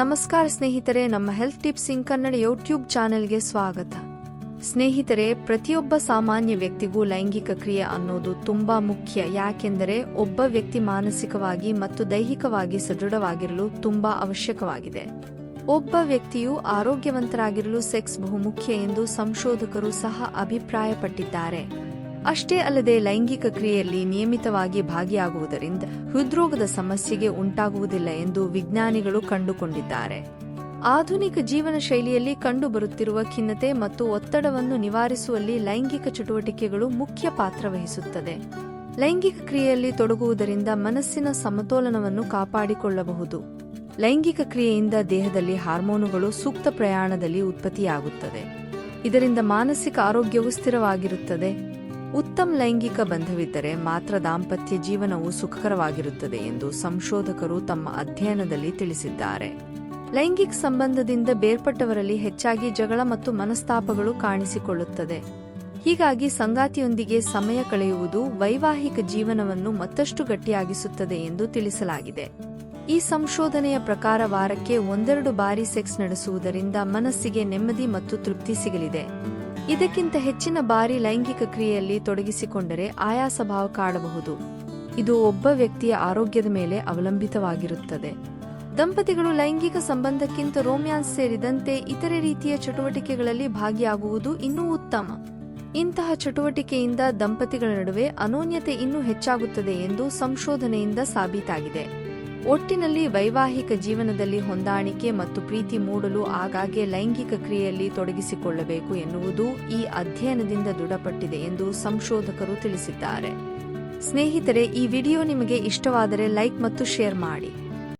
ನಮಸ್ಕಾರ ಸ್ನೇಹಿತರೆ, ನಮ್ಮ health tips in Kannada YouTube ಚಾನೆಲ್ಗೆ ಸ್ವಾಗತ. ಸ್ನೇಹಿತರೆ, ಪ್ರತಿಯೊಬ್ಬ ಸಾಮಾನ್ಯ ವ್ಯಕ್ತಿಗೂ ಲೈಂಗಿಕ ಕ್ರಿಯೆ ಅನ್ನೋದು ತುಂಬಾ ಮುಖ್ಯ. ಯಾಕೆಂದರೆ ಒಬ್ಬ ವ್ಯಕ್ತಿ ಮಾನಸಿಕವಾಗಿ ಮತ್ತು ದೈಹಿಕವಾಗಿ ಸದೃಢವಾಗಿರಲು ತುಂಬಾ ಅವಶ್ಯಕವಾಗಿದೆ. ಒಬ್ಬ ವ್ಯಕ್ತಿಯು ಆರೋಗ್ಯವಂತರಾಗಿರಲು ಸೆಕ್ಸ್ ಬಹುಮುಖ್ಯ ಎಂದು ಸಂಶೋಧಕರು ಸಹ ಅಭಿಪ್ರಾಯಪಟ್ಟಿದ್ದಾರೆ. ಅಷ್ಟೇ ಅಲ್ಲದೆ ಲೈಂಗಿಕ ಕ್ರಿಯೆಯಲ್ಲಿ ನಿಯಮಿತವಾಗಿ ಭಾಗಿಯಾಗುವುದರಿಂದ ಹೃದ್ರೋಗದ ಸಮಸ್ಯೆಗೆ ಉಂಟಾಗುವುದಿಲ್ಲ ಎಂದು ವಿಜ್ಞಾನಿಗಳು ಕಂಡುಕೊಂಡಿದ್ದಾರೆ. ಆಧುನಿಕ ಜೀವನ ಶೈಲಿಯಲ್ಲಿ ಕಂಡುಬರುತ್ತಿರುವ ಖಿನ್ನತೆ ಮತ್ತು ಒತ್ತಡವನ್ನು ನಿವಾರಿಸುವಲ್ಲಿ ಲೈಂಗಿಕ ಚಟುವಟಿಕೆಗಳು ಮುಖ್ಯ ಪಾತ್ರ ವಹಿಸುತ್ತದೆ. ಲೈಂಗಿಕ ಕ್ರಿಯೆಯಲ್ಲಿ ತೊಡಗುವುದರಿಂದ ಮನಸ್ಸಿನ ಸಮತೋಲನವನ್ನು ಕಾಪಾಡಿಕೊಳ್ಳಬಹುದು. ಲೈಂಗಿಕ ಕ್ರಿಯೆಯಿಂದ ದೇಹದಲ್ಲಿ ಹಾರ್ಮೋನುಗಳು ಸೂಕ್ತ ಪ್ರಯಾಣದಲ್ಲಿ ಉತ್ಪತ್ತಿಯಾಗುತ್ತದೆ. ಇದರಿಂದ ಮಾನಸಿಕ ಆರೋಗ್ಯವು ಸ್ಥಿರವಾಗಿರುತ್ತದೆ. ಉತ್ತಮ ಲೈಂಗಿಕ ಬಂಧವಿದ್ದರೆ ಮಾತ್ರ ದಾಂಪತ್ಯ ಜೀವನವು ಸುಖಕರವಾಗಿರುತ್ತದೆ ಎಂದು ಸಂಶೋಧಕರು ತಮ್ಮ ಅಧ್ಯಯನದಲ್ಲಿ ತಿಳಿಸಿದ್ದಾರೆ. ಲೈಂಗಿಕ ಸಂಬಂಧದಿಂದ ಬೇರ್ಪಟ್ಟವರಲ್ಲಿ ಹೆಚ್ಚಾಗಿ ಜಗಳ ಮತ್ತು ಮನಸ್ತಾಪಗಳು ಕಾಣಿಸಿಕೊಳ್ಳುತ್ತದೆ. ಹೀಗಾಗಿ ಸಂಗಾತಿಯೊಂದಿಗೆ ಸಮಯ ಕಳೆಯುವುದು ವೈವಾಹಿಕ ಜೀವನವನ್ನು ಮತ್ತಷ್ಟು ಗಟ್ಟಿಯಾಗಿಸುತ್ತದೆ ಎಂದು ತಿಳಿಸಲಾಗಿದೆ. ಈ ಸಂಶೋಧನೆಯ ಪ್ರಕಾರ ವಾರಕ್ಕೆ ಒಂದೆರಡು ಬಾರಿ ಸೆಕ್ಸ್ ನಡೆಸುವುದರಿಂದ ಮನಸ್ಸಿಗೆ ನೆಮ್ಮದಿ ಮತ್ತು ತೃಪ್ತಿ ಸಿಗಲಿದೆ. ಇದಕ್ಕಿಂತ ಹೆಚ್ಚಿನ ಬಾರಿ ಲೈಂಗಿಕ ಕ್ರಿಯೆಯಲ್ಲಿ ತೊಡಗಿಸಿಕೊಂಡರೆ ಆಯಾಸ ಭಾವ ಕಾಡಬಹುದು. ಇದು ಒಬ್ಬ ವ್ಯಕ್ತಿಯ ಆರೋಗ್ಯದ ಮೇಲೆ ಅವಲಂಬಿತವಾಗಿರುತ್ತದೆ. ದಂಪತಿಗಳು ಲೈಂಗಿಕ ಸಂಬಂಧಕ್ಕಿಂತ ರೋಮ್ಯಾನ್ಸ್ ಸೇರಿದಂತೆ ಇತರೆ ರೀತಿಯ ಚಟುವಟಿಕೆಗಳಲ್ಲಿ ಭಾಗಿಯಾಗುವುದು ಇನ್ನೂ ಉತ್ತಮ. ಇಂತಹ ಚಟುವಟಿಕೆಯಿಂದ ದಂಪತಿಗಳ ನಡುವೆ ಅನೋನ್ಯತೆ ಇನ್ನೂ ಹೆಚ್ಚಾಗುತ್ತದೆ ಎಂದು ಸಂಶೋಧನೆಯಿಂದ ಸಾಬೀತಾಗಿದೆ. ಒಟ್ಟಿನಲ್ಲಿ ವೈವಾಹಿಕ ಜೀವನದಲ್ಲಿ ಹೊಂದಾಣಿಕೆ ಮತ್ತು ಪ್ರೀತಿ ಮೂಡಲು ಆಗಾಗ್ಗೆ ಲೈಂಗಿಕ ಕ್ರಿಯೆಯಲ್ಲಿ ತೊಡಗಿಸಿಕೊಳ್ಳಬೇಕು ಎನ್ನುವುದು ಈ ಅಧ್ಯಯನದಿಂದ ದೃಢಪಟ್ಟಿದೆ ಎಂದು ಸಂಶೋಧಕರು ತಿಳಿಸಿದ್ದಾರೆ. ಸ್ನೇಹಿತರೆ, ಈ ವಿಡಿಯೋ ನಿಮಗೆ ಇಷ್ಟವಾದರೆ ಲೈಕ್ ಮತ್ತು ಶೇರ್ ಮಾಡಿ.